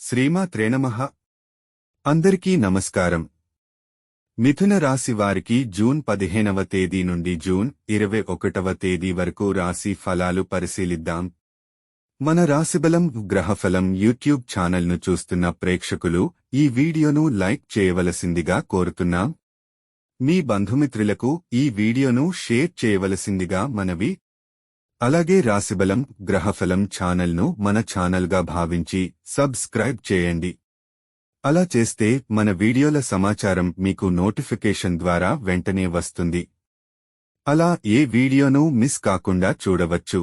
శ్రీమా త్రేణమహ అందరికీ నమస్కారం. మిథున రాశి వారికి జూన్ పదిహేనవ తేదీ నుండి జూన్ ఇరవై ఒకటవ తేదీ వరకు రాశి ఫలాలు పరిశీలిద్దాం. మన రాశిబలం గ్రహఫలం యూట్యూబ్ ఛానల్ను చూస్తున్న ప్రేక్షకులు ఈ వీడియోను లైక్ చేయవలసిందిగా కోరుతున్నాం. మీ బంధుమిత్రులకు ఈ వీడియోను షేర్ చేయవలసిందిగా మనవి అలాగే రాశిబలం గ్రహఫలం ఛానల్ను మన ఛానల్గా భావించి సబ్స్క్రైబ్ చేయండి. అలా చేస్తే మన వీడియోల సమాచారం మీకు నోటిఫికేషన్ ద్వారా వెంటనే వస్తుంది. అలా ఏ వీడియోను మిస్ కాకుండా చూడవచ్చు.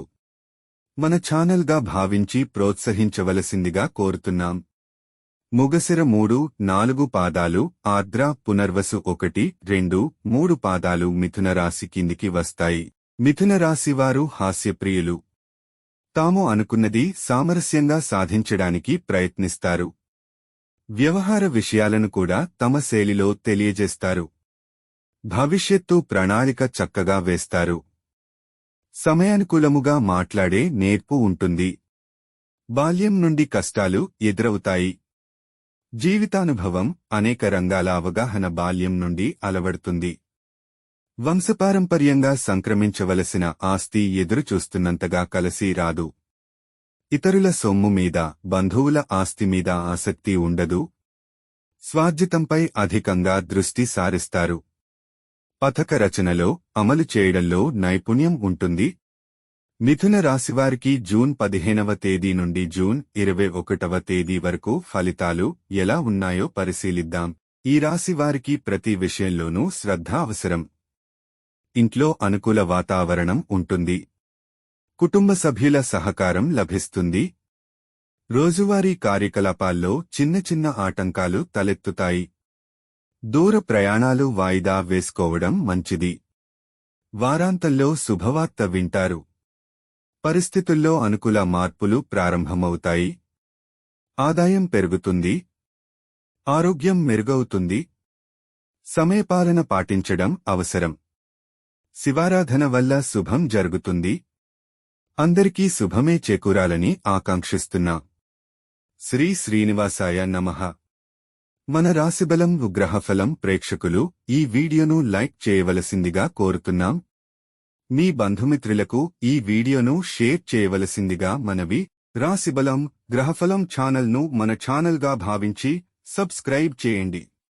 మన ఛానల్గా భావించి ప్రోత్సహించవలసిందిగా కోరుతున్నాం. ముగసిర మూడు నాలుగు పాదాలు ఆర్ద్ర పునర్వసు ఒకటి రెండు మూడు పాదాలు మిథున రాశి కిందికి వస్తాయి. మిథున రాశివారు హాస్యప్రియులు. తాము అనుకున్నది సామరస్యంగా సాధించడానికి ప్రయత్నిస్తారు. వ్యవహార విషయాలను కూడా తమ శైలిలో తెలియజేస్తారు. భవిష్యత్తు ప్రణాళిక చక్కగా వేస్తారు. సమయానుకూలముగా మాట్లాడే నేర్పు ఉంటుంది. బాల్యం నుండి కష్టాలు ఎదురవుతాయి. జీవితానుభవం అనేక రంగాల అవగాహన బాల్యం నుండి అలవడుతుంది. వంశపారంపర్యంగా సంక్రమించవలసిన ఆస్తి ఎదురుచూస్తున్నంతగా కలసి రాదు. ఇతరుల సొమ్ము మీద బంధువుల ఆస్తి మీద ఆసక్తి ఉండదు. స్వార్జితంపై అధికంగా దృష్టి సారిస్తారు. పథక రచనలో అమలు చేయడంలో నైపుణ్యం ఉంటుంది. మిథున రాశివారికి జూన్ పదిహేనవ తేదీ నుండి జూన్ ఇరవై ఒకటవ తేదీ వరకు ఫలితాలు ఎలా ఉన్నాయో పరిశీలిద్దాం. ఈ రాశివారికి ప్రతి విషయంలోనూ శ్రద్ధ అవసరం. ఇంట్లో అనుకూల వాతావరణం ఉంటుంది. కుటుంబ సభ్యుల సహకారం లభిస్తుంది. రోజువారీ కార్యకలాపాల్లో చిన్న చిన్న ఆటంకాలు తలెత్తుతాయి. దూర ప్రయాణాలు వాయిదా వేసుకోవడం మంచిది. వారాంతంలో శుభవార్త వింటారు. పరిస్థితుల్లో అనుకూల మార్పులు ప్రారంభమవుతాయి. ఆదాయం పెరుగుతుంది. ఆరోగ్యం మెరుగవుతుంది. సమయపాలన పాటించడం అవసరం. శివారాధన వల్ల శుభం జరుగుతుంది. అందరికీ శుభమే చేకూరాలని ఆకాంక్షిస్తున్నా. శ్రీ శ్రీనివాసాయ నమః. మన రాశిబలం గ్రహఫలం ప్రేక్షకులు ఈ వీడియోను లైక్ చేయవలసిందిగా కోరుతున్నాం. మీ బంధుమిత్రులకు ఈ వీడియోను షేర్ చేయవలసిందిగా మనవి. రాశిబలం గ్రహఫలం ఛానల్ను మన ఛానల్గా భావించి సబ్స్క్రైబ్ చేయండి.